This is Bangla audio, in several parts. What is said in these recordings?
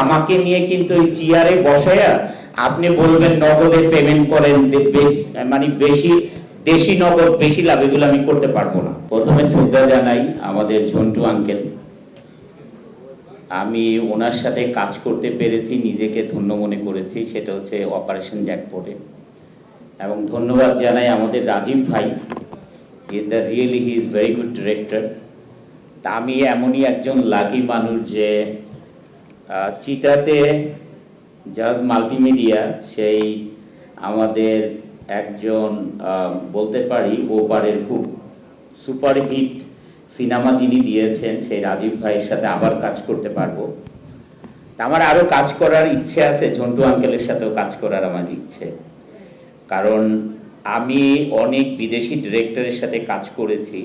আমাকে নিয়ে কিন্তু ওই চেয়ারে বসায়া আপনি বলবেন, নগদে পেমেন্ট করেন মানে বেশি, দেশি নগদ, বেশি লাভ, এগুলো আমি করতে পারব না। প্রথমে শ্রদ্ধা জানাই আমাদের ঝন্টু আঙ্কেল আমি ওনার সাথে কাজ করতে পেরেছি, নিজেকে ধন্য মনে করেছি, সেটা হচ্ছে অপারেশন জ্যাকপটে এবং ধন্যবাদ জানাই আমাদের রাজীব ভাই is the really he is very good director তা আমি এমনই একজন লাকি মানুষ যে চিতাতে জাজ মাল্টিমিডিয়া সেই আমাদের একজন বলতে পারি ওপারের খুব সুপারহিট সিনেমা যিনি দিয়েছেন, সেই রাজীব ভাইয়ের সাথে আবার কাজ করতে পারব। আমার আরও কাজ করার ইচ্ছে আছে, ঝন্টু আঙ্কেলের সাথেও কাজ করার আমার ইচ্ছে। কারণ আমি অনেক বিদেশি ডিরেক্টরের সাথে কাজ করেছি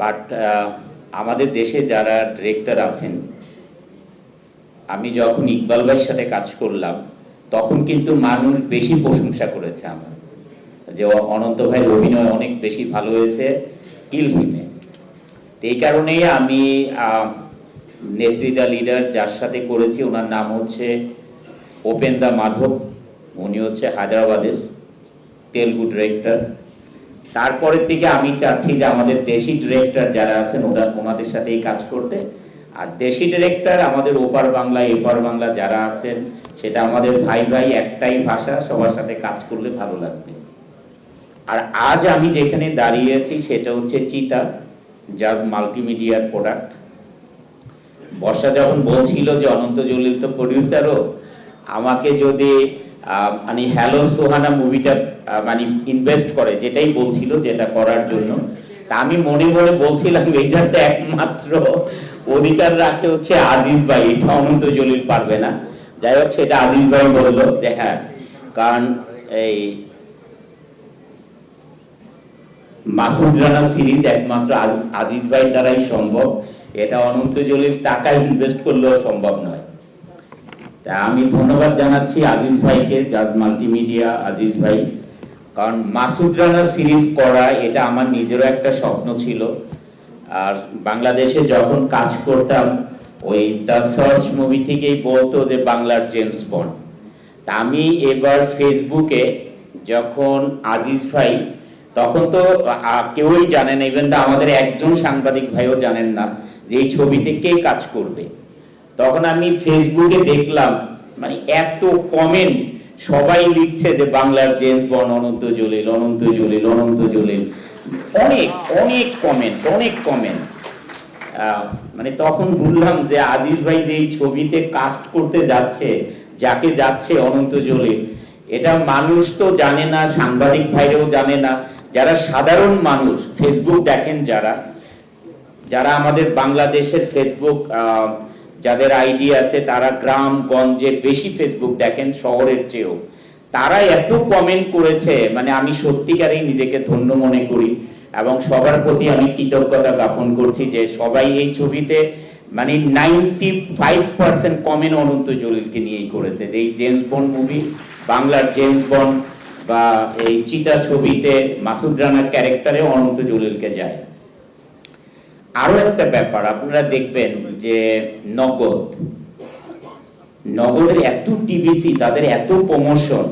বাট আমাদের দেশে যারা ডিরেক্টর আছেন আমি যখন ইকবাল ভাইয়ের সাথে কাজ করলাম, তখন কিন্তু মানুষ বেশি প্রশংসা করেছে আমার। যে অনন্ত ভাইয়ের অভিনয় অনেক বেশি ভালো হয়েছে কিলহিমে এই কারণেই আমি নেত্রীদা লিডার যার সাথে করেছি, ওনার নাম হচ্ছে ওপেন্দা মাধব, উনি হচ্ছে হায়দ্রাবাদের তেলুগু ডিরেক্টর তারপরের দিকে আমি চাচ্ছি যে আমাদের দেশি ডিরেক্টর যারা আছেন, ওরা ওনাদের সাথেই কাজ করতে। আর দেশি ডিরেক্টর আমাদের ওপার বাংলা, এপার বাংলা যারা আছেন, সেটা আমাদের ভাই ভাই একটাই ভাষা, সবার সাথে কাজ করলে ভালো লাগবে। আর আজ আমি যেখানে দাঁড়িয়ে আছি, সেটা হচ্ছে চিতা, যার মাল্টিমিডিয়ার প্রোডাক্ট বর্ষা যখন বলছিল যে অনন্ত জলিল তো প্রডিউসারও আমাকে যদি মানে হ্যালো সোহানা মুভিটা মানে ইনভেস্ট করে, যেটাই বলছিল যেটা করার জন্য, তা আমি মনে মনে বলছিলাম, এটাতে একমাত্র অধিকার রাখে হচ্ছে আজিজ ভাই, এটা অনন্ত জলিল পারবে না। যাই হোক, সেটা আজিজ ভাই বলল, যে হ্যাঁ কারণ এই মাসুদ রানা সিরিজ একমাত্র আজিজ ভাই দ্বারাই সম্ভব। এটা অনন্ত জলিল টাকা ইনভেস্ট করলেও সম্ভব নয়। তা আমি ধন্যবাদ জানাচ্ছি আজিজ ভাইকে, জাজ মাল্টিমিডিয়া আজিজ ভাই। কারণ মাসুদ রানা সিরিজ করা, এটা আমার নিজেরও একটা স্বপ্ন ছিল। আর বাংলাদেশে যখন কাজ করতাম, ওই দ্য সার্চ মুভি থেকেই বলতো যে বাংলার জেমস বন্ড। তা আমি এবার ফেসবুকে যখন আজিজ ভাই, তখন তো কেউই জানে না ইভেন আমাদের একজন সাংবাদিক ভাইও জানেন না যে এই ছবিতে কে কাজ করবে। তখন আমি ফেসবুকে দেখলাম মানে এত কমেন্ট সবাই লিখছে যে বাংলার জেমস বন্ড, অনন্ত জলিল অনন্ত জলিল অনন্ত জলিল। অনেক অনেক কমেন্ট অনেক কমেন্ট মানে তখন বুঝলাম যে আজিজ ভাই যে এই ছবিতে কাস্ট করতে যাচ্ছে, যাকে যাচ্ছে অনন্ত জলিল এটা মানুষ তো জানে না, সাংবাদিক ভাইরাও জানে না। যারা সাধারণ মানুষ ফেসবুক দেখেন যারা যারা আমাদের বাংলাদেশের ফেসবুক যাদের আইডি আছে, তারা গ্রাম, গঞ্জে বেশি ফেসবুক দেখেন, শহরের চেয়েও। তারা এত কমেন্ট করেছে মানে আমি সত্যিকারেই নিজেকে ধন্য মনে করি এবং সবার প্রতি আমি কৃতজ্ঞতা জ্ঞাপন করছি যে সবাই এই ছবিতে মানে ninety five percent comment Ananta জলিলকে নিয়েই করেছে। এই জেমস বন্ড মুভি বাংলার জেমস বন্ড বা এই চিতা ছবিতে মাসুদ রানার ক্যারেক্টারে অনন্ত জলিলকে যায়। আরও একটা ব্যাপার, আপনারা দেখবেন যে নগদ নগদের এত টিভিসি তাদের এত প্রমোশন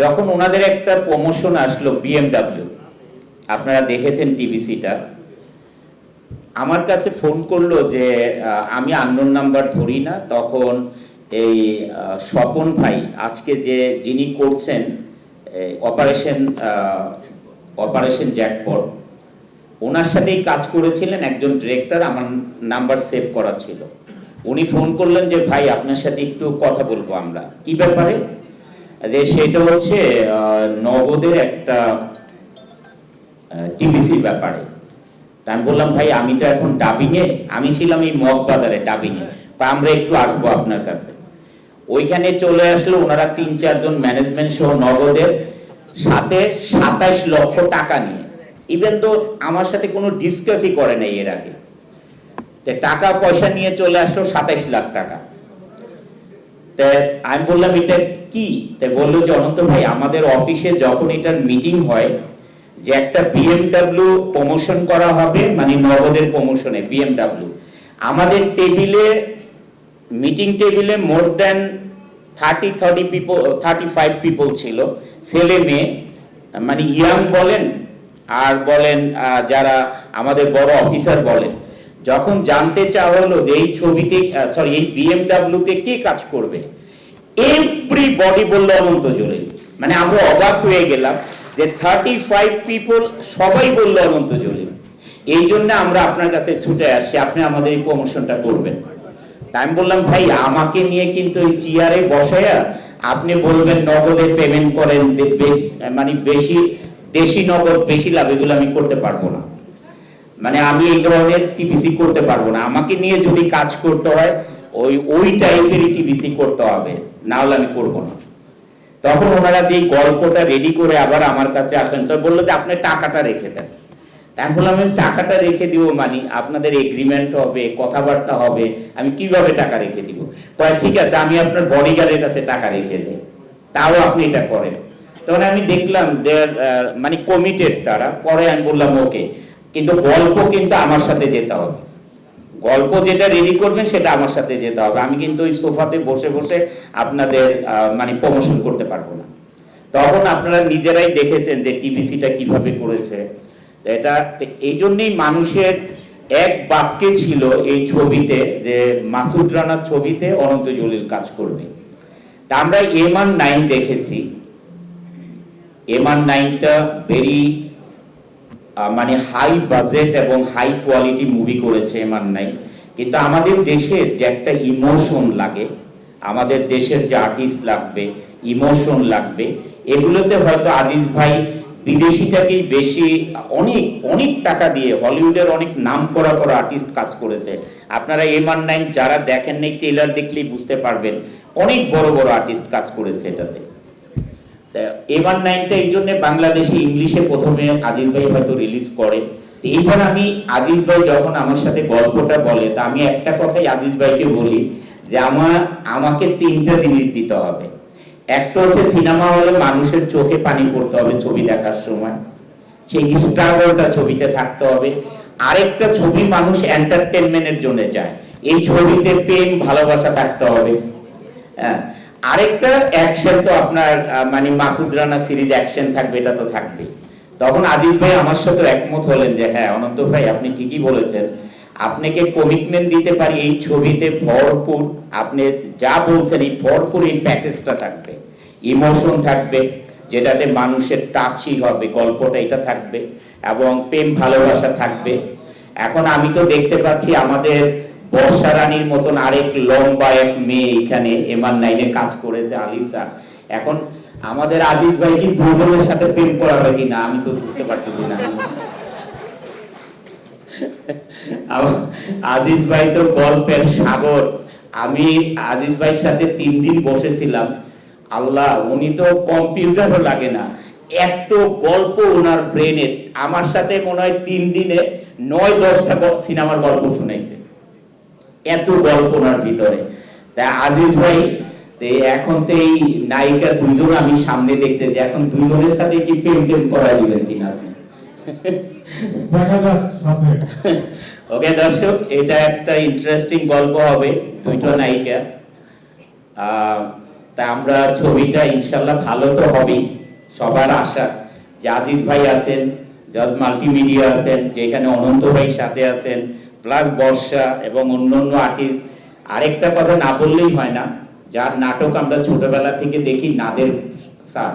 যখন ওনাদের একটা প্রমোশন আসলো বিএমডাব্লিউ আপনারা দেখেছেন টিভিসিটা আমার কাছে ফোন করল যে আমি আননোন নাম্বার ধরি না, তখন এই স্বপন ভাই, আজকে যে যিনি করছেন অপারেশন অপারেশন জ্যাকপট ওনার সাথেই কাজ করেছিলেন, একজন ডিরেক্টর আমার নাম্বার সেভ করা ছিল। উনি ফোন করলেন যে, ভাই, আপনার সাথে একটু কথা বলব আমরা। কি ব্যাপারে? যে সেটা হচ্ছে নগদের একটা টিভিসির ব্যাপারে। আমি বললাম, ভাই, আমি তো এখন ডাবিংয়ে আমি ছিলাম এই মগ বাজারে ডাবিংয়ে তা আমরা একটু আসব আপনার কাছে। ওইখানে চলে আসলো ওনারা তিন, চারজন ম্যানেজমেন্ট সহ নগদের সাথে সাতাশ লক্ষ টাকা নিয়ে। ইভেন তো আমার সাথে কোনো ডিসকাসই করে নাই এর আগে। তে টাকা, পয়সা নিয়ে চলে আসলো সাতাইশ লাখ টাকা। তে আমি বললাম, এটা কি? তে বলল যে, অনন্ত ভাই, আমাদের অফিসে যখন এটার মিটিং হয়, যে একটা বিএমডাব্লিউ প্রমোশন করা হবে মানে নগদের প্রমোশনে বিএমডাব্লিউ আমাদের টেবিলে, মিটিং টেবিলে more then thirty thirty people thirty five people ছিল, ছেলে, মেয়ে মানে ইয়াং বলেন, আর বলেন যারা আমাদের বড় অফিসার বলেন যখন জানতে চাওয়া হলো যে এই ছবিতে সরি এই বিএমডাব্লিউতে কে কাজ করবে এভরি বডি বলল অনন্ত জোরে মানে আমরা অবাক হয়ে গেলাম যে থার্টি ফাইভ পিপল সবাই বলল অনন্ত জোরে এই জন্য আমরা আপনার কাছে ছুটে আসি, আপনি আমাদের এই প্রমোশনটা করবেন। আমি বললাম, ভাই, আমাকে নিয়ে কিন্তু এই চেয়ারে বসায়া আপনি বলবেন নগদে পেমেন্ট করেন মানে বেশি, দেশি নগদ বেশি লাভ, এগুলো আমি করতে পারব না। মানে আমি এই ধরনের টিবিসি করতে পারব না। আমাকে নিয়ে যদি কাজ করতে হয়, ওই ওই টাইপেরই টিবিসি করতে হবে। না হলে আমি করব না। তখন ওনারা যে গল্পটা রেডি করে আবার আমার কাছে আসেন, তো বলল যে, আপনি টাকাটা রেখে দেন। তা আমি টাকাটা রেখে দিব মানে আপনাদের এগ্রিমেন্ট হবে, কথাবার্তা হবে, আমি কীভাবে টাকা রেখে দিব? কয়, ঠিক আছে, আমি আপনার বডিগার্ডের কাছে টাকা রেখে দেই। তাও আপনি এটা করেন। তখন আমি দেখলাম যে মানে কমিটেড তারা। পরে আমি বললাম ওকে কিন্তু গল্প কিন্তু আমার সাথে যেতে হবে। গল্প যেটা রেডি করবেন সেটা আমার সাথে যেতে হবে। আমি কিন্তু ওই সোফাতে বসে বসে আপনাদের মানে প্রমোশন করতে পারব না। তখন আপনারা নিজেরাই দেখেছেন যে টিভিসিটা কীভাবে করেছে। এটা এই জন্যই মানুষের এক বাক্যে ছিল এই ছবিতে যে, মাসুদ রানার ছবিতে অনন্ত জলিল কাজ করবে। তা আমরা এমান নাইন দেখেছি। এমান নাইনটা ভেরি মানে হাই বাজেট এবং হাই কোয়ালিটি মুভি করেছে এমান নাই। কিন্তু আমাদের দেশের যে একটা ইমোশন লাগে, আমাদের দেশের যে আর্টিস্ট লাগবে ইমোশন লাগবে, এগুলোতে হয়তো আজিজ ভাই বিদেশিটাকেই বেশি অনেক অনেক টাকা দিয়ে, হলিউডের অনেক নাম করা করা আর্টিস্ট কাজ করেছে। আপনারা এম আর নাইন যারা দেখেন নাই ট্রেলার দেখলেই বুঝতে পারবেন, অনেক বড় বড় আর্টিস্ট কাজ করেছে এটাতে। নাইনটা, এই জন্য বাংলাদেশে ইংলিশে প্রথমে আজিজ ভাই হয়তো রিলিজ করে। এইবার আমি আজিজ ভাই যখন আমার সাথে গল্পটা বলে, তা আমি একটা কথাই আজিজ ভাইকে বলি যে আমার, আমাকে তিনটা জিনিস দিতে হবে। একটা হচ্ছে সিনেমা হলে মানুষের চোখে পানি পড়তে হবে ছবি দেখার সময়। সেই স্ট্রাগলটা ছবিতে থাকতে হবে। আরেকটা ছবি মানুষ এন্টারটেনমেন্টের জন্য চায়। এই ছবিতে প্রেম, ভালোবাসা থাকতে হবে। হ্যাঁ আরেকটা অ্যাকশন তো আপনার মানে মাসুদ রানা সিরিজ অ্যাকশন থাকবে, এটা তো থাকবে তখন আজিজ ভাই আমার সাথে একমত হলেন যে হ্যাঁ অনন্ত ভাই, আপনি ঠিকই বলেছেন। আপনাকে কমিটমেন্ট দিতে পারি এই ছবিতে ভরপুর। আপনি যা বলছেন, এই ভরপুর এই প্যাকেজটা থাকবে। ইমোশন থাকবে, যেটাতে মানুষের টাচই হবে, গল্পটা এটা থাকবে, এবং প্রেম ভালোবাসা থাকবে। এখন আমি তো দেখতে পাচ্ছি আমাদের বর্ষা রানীর মতন আরেক লম্বা এক মেয়ে এখানে এমান নাইনে কাজ করেছে আলিসা এখন আমাদের আজিজ ভাই কি দুজনের সাথে প্রেম করা করাবে কিনা আমি তো বুঝতে পারতেছি না। আজিজ ভাই তো গল্পের সাগর। আমি আজিজ ভাইয়ের সাথে তিন দিন বসেছিলাম। আল্লাহ, উনি তো কম্পিউটারও লাগে না। এত গল্প ওনার ব্রেনে আমার সাথে মনে হয় তিন দিনে নয় দশটা সিনেমার গল্প শুনাইছে। এত গল্প ভিতরে। তা আজিজ ভাই এখন তো এই নায়িকা দুজন আমি সামনে দেখতেছি এখন দুজনের সাথে কি প্রেম টেম করা দিবেন কিনা আপনি? ওকে দর্শক এটা একটা ইন্টারেস্টিং গল্প হবে দুইটা নায়িকা। তা আমরা ছবিটা ইনশাল্লাহ ভালো তো হবেই সবার আশা। যে আজিজ ভাই আছেন জাজ মাল্টিমিডিয়া আছেন যেখানে অনন্ত ভাই সাথে আছেন প্লাস বর্ষা এবং অন্যান্য আর্টিস্ট আরেকটা কথা না বললেই হয় না, যার নাটক আমরা ছোটবেলা থেকে দেখি, নাদের স্যার।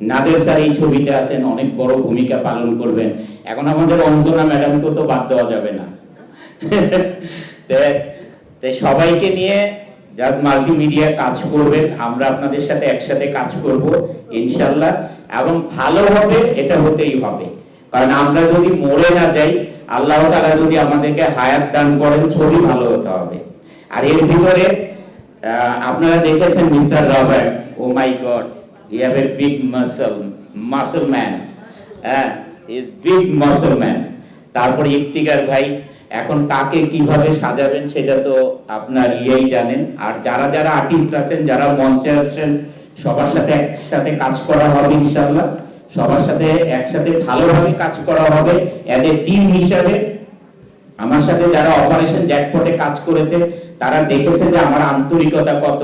নাদের স্যার এই ছবিতে আছেন, অনেক বড় ভূমিকা পালন করবেন। এখন আমাদের অঞ্জনা ম্যাডামকেও তো বাদ দেওয়া যাবে না। সবাইকে নিয়ে যার মাল্টিমিডিয়া কাজ করবেন, আমরা আপনাদের সাথে একসাথে কাজ করব, ইনশাল্লাহ। এবং ভালো হবে, এটা হতেই হবে। কারণ আমরা যদি মরে না যাই, আল্লাহ তাআলা যদি আমাদেরকে হায়াত দান করেন, ছবি ভালো হতে হবে। আর এর ভিতরে আপনারা দেখেছেন mister Robert, oh my god, he have a big muscle muscle man. হ্যাঁ ইজ বিগ মাসল ম্যান। তারপর ইফতিকার ভাই, এখন কাকে কীভাবে সাজাবেন সেটা তো আপনার ইয়েই জানেন। আর যারা যারা আর্টিস্ট আছেন, যারা মঞ্চে আছেন, সবার সাথে একসাথে কাজ করা হবে ইনশাল্লাহ সবার সাথে একসাথে ভালোভাবে কাজ করা হবে এদের টিম হিসাবে। আমার সাথে যারা অপারেশন জ্যাকপটে কাজ করেছে, তারা দেখেছে যে আমার আন্তরিকতা কত।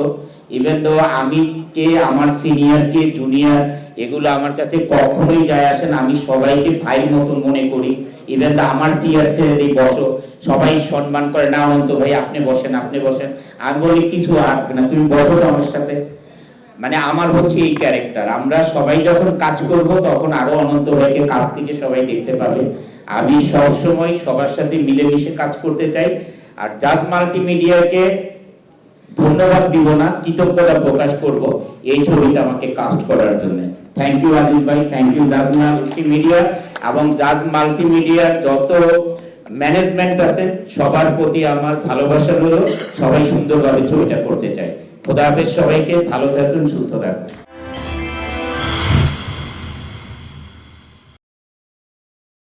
ইভেন দো আমি কে, আমার সিনিয়র কে জুনিয়র এগুলো আমার কাছে কখনোই যায় আসে না। আমি সবাইকে ভাই মতন মনে করি। ইভেন দা আমার চেয়ার ছেড়ে দিই, বসো। সবাই সম্মান করে, না অনন্ত ভাই, আপনি বসেন আপনি বসেন। আমি বলি, কিছু আসবে না, তুমি বসো তো আমার সাথে। মানে আমার হচ্ছে এই ক্যারেক্টার আমরা সবাই যখন কাজ করব, তখন আরও অনন্ত ভাইকে কাছ থেকে সবাই দেখতে পাবে। আমি সবসময় সবার সাথে মিলেমিশে কাজ করতে চাই। আর জাজ মাল্টিমিডিয়াকে ধন্যবাদ দিব না, কৃতজ্ঞতা প্রকাশ করব এই ছবিটা আমাকে কাস্ট করার জন্য। থ্যাংক ইউ আজিজ ভাই থ্যাংক ইউ জাজ মাল্টিমিডিয়া। এবং জাজ মাল্টিমিডিয়ার যত ম্যানেজমেন্ট আছে, সবার প্রতি আমার ভালোবাসা রইল। সবাই সুন্দরভাবে ছবিটা করতে চায়। খোদা হাফেজ সবাইকে ভালো থাকুন সুস্থ থাকুন।